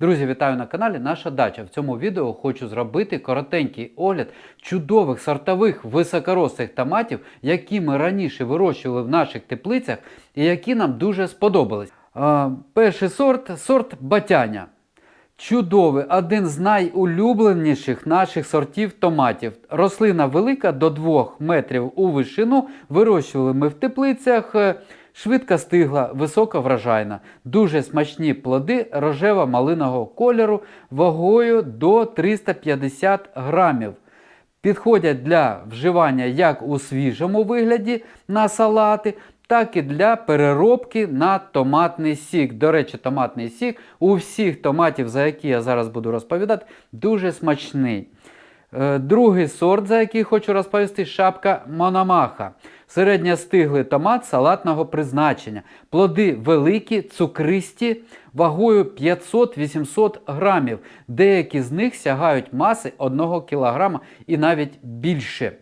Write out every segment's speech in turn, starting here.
Друзі, вітаю на каналі Наша Дача. В цьому відео хочу зробити коротенький огляд чудових сортових високорослих томатів, які ми раніше вирощували в наших теплицях і які нам дуже сподобались. Перший сорт сорт Батяня. Чудовий, один з найулюбленіших наших сортів томатів. Рослина велика до 2 метрів у вишину. Вирощували ми в теплицях. Швидко стигла, висока врожайна. Дуже смачні плоди рожево-малиного кольору вагою до 350 грамів. Підходять для вживання як у свіжому вигляді на салати, так і для переробки на томатний сік. До речі, томатний сік у всіх томатів, за які я зараз буду розповідати, дуже смачний. Е, Другий сорт, за який хочу розповісти, шапка Мономаха. Середньостиглий томат салатного призначення. Плоди великі, цукристі, вагою 500-800 грамів. Деякі з них сягають маси 1 кг і навіть більше.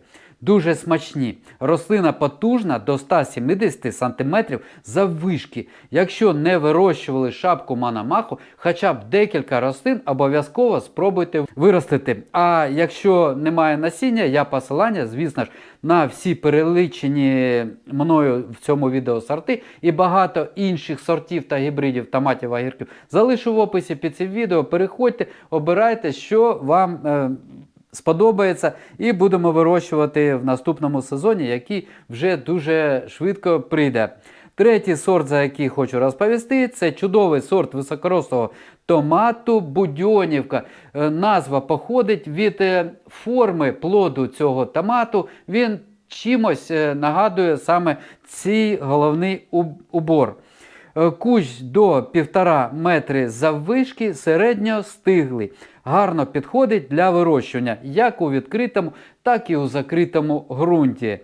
Дуже смачні. Рослина потужна до 170 см заввишки. Якщо не вирощували шапку манамаху, хоча б декілька рослин обов'язково спробуйте виростити. А якщо немає насіння, я посилання, звісно ж, на всі переличені мною в цьому відео сорти і багато інших сортів та гібридів томатів огірків залишу в описі під цим відео. Переходьте, обирайте, що вам. Е, сподобається, і будемо вирощувати в наступному сезоні, який вже дуже швидко прийде. Третій сорт, за який хочу розповісти, це чудовий сорт високорослого томату Будьонівка. Е, Назва походить від е, форми плоду цього томату. Він чимось е, нагадує саме цей головний убор. Кущ до 1,5 метри заввишки середньо стиглий. Гарно підходить для вирощування як у відкритому, так і у закритому ґрунті.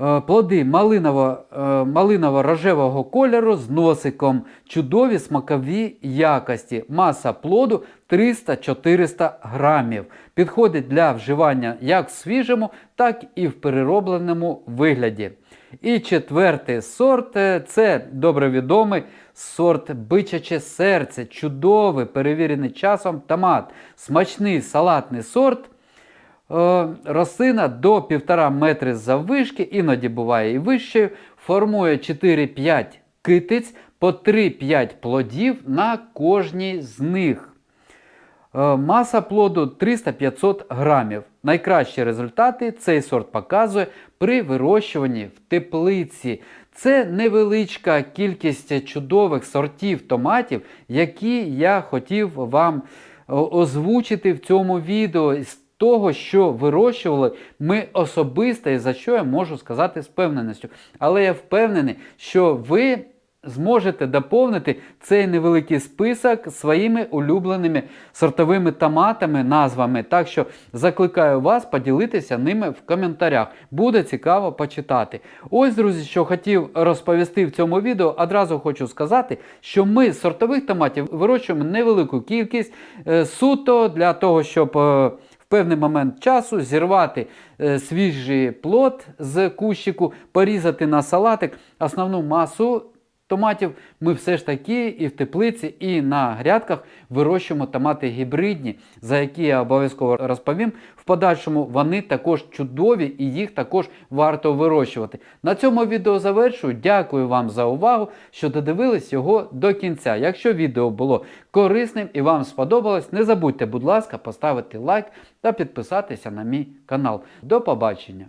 Е, Плоди малиново, е, малиново-рожевого кольору з носиком, чудові смакові якості. Маса плоду 300-400 грамів. Підходить для вживання як в свіжому, так і в переробленому вигляді. І четвертий сорт е, це добре відомий сорт бичаче серце, чудовий, перевірений часом томат, смачний салатний сорт. Е, Рослина до 1,5 метри заввишки, іноді буває і вищою, формує 4-5 китиць по 3-5 плодів на кожній з них. Е, Маса плоду 300-500 грамів. Найкращі результати цей сорт показує при вирощуванні в теплиці. Це невеличка кількість чудових сортів томатів, які я хотів вам озвучити в цьому відео. З того, що вирощували ми особисто, і за що я можу сказати з впевненістю. Але я впевнений, що ви зможете доповнити цей невеликий список своїми улюбленими сортовими томатами, назвами. Так що закликаю вас поділитися ними в коментарях. Буде цікаво почитати. Ось, друзі, що хотів розповісти в цьому відео. Одразу хочу сказати, що ми з сортових томатів вирощуємо невелику кількість е, суто для того, щоб. е, в певний момент часу зірвати е, свіжий плод з кущику, порізати на салатик. Основну масу томатів ми все ж таки і в теплиці, і на грядках вирощуємо томати гібридні, за які я обов'язково розповім. В подальшому вони також чудові і їх також варто вирощувати. На цьому відео завершую. Дякую вам за увагу, що додивились його до кінця. Якщо відео було корисним і вам сподобалось, не забудьте, будь ласка, поставити лайк та підписатися на мій канал. До побачення!